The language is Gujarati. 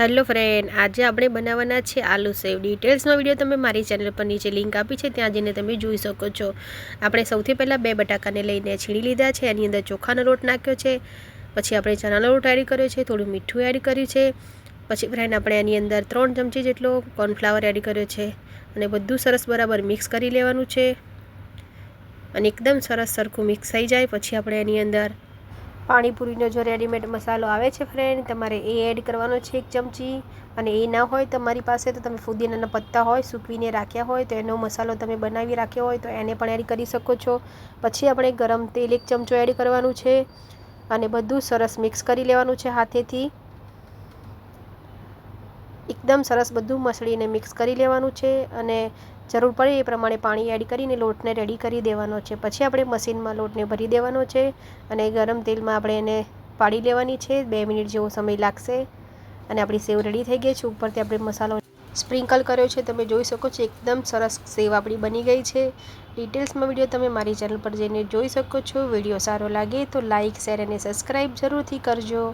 હેલો ફ્રેન્ડ, આજે આપણે બનાવવાના છે આલુ સેવ. ડિટેલ્સનો વીડિયો તમે મારી ચેનલ પર નીચે લિંક આપી છે, ત્યાં જઈને તમે જોઈ શકો છો. આપણે સૌથી પહેલાં બે બટાકાને લઈને છીણી લીધા છે, એની અંદર ચોખાનો લોટ નાખ્યો છે. પછી આપણે ચણાનો લોટ એડ કર્યો છે, થોડું મીઠું એડ કર્યું છે. પછી ફ્રેન્ડ, આપણે એની અંદર ત્રણ ચમચી જેટલો કોર્નફ્લાવર એડ કર્યો છે. અને બધું સરસ બરાબર મિક્સ કરી લેવાનું છે. અને એકદમ સરસ સરખું મિક્સ થઈ જાય. પછી આપણે એની અંદર પાણીપુરીનો જો રેડીમેડ મસાલો આવે છે ફ્રેન્ડ તમારે એ એડ કરવાનો છે એક ચમચી. અને એ ના હોય તમારી પાસે તો તમે ફુદીનાના પત્તા હોય, સૂકવીને રાખ્યા હોય, તો એનો મસાલો તમે બનાવી રાખ્યો હોય, તો એને પણ એડ કરી શકો છો. પછી આપણે ગરમ તેલ એક ચમચો એડ કરવાનું છે. અને બધું સરસ મિક્સ કરી લેવાનું છે હાથેથી. એકદમ સરસ બધું મસળીને મિક્સ કરી લેવાનું છે અને જરૂર પડે એ પ્રમાણે પાણી એડ કરીને લોટને રેડી કરી દેવાનો છે. પછી આપણે મશીનમાં લોટને ભરી દેવાનો છે અને ગરમ તેલમાં આપણે એને પાડી લેવાની છે. બે મિનિટ જેવો સમય લાગશે અને આપણી સેવ રેડી થઈ ગઈ છે. ઉપરથી આપણે મસાલો સ્પ્રિંકલ કર્યો છે. તમે જોઈ શકો છો એકદમ સરસ સેવ આપણી બની ગઈ છે. ડિટેલ્સમાં વીડિયો તમે મારી ચેનલ પર જઈને જોઈ શકો છો. વીડિયો સારો લાગે તો લાઇક શેર અને સબસ્ક્રાઈબ જરૂરથી કરજો.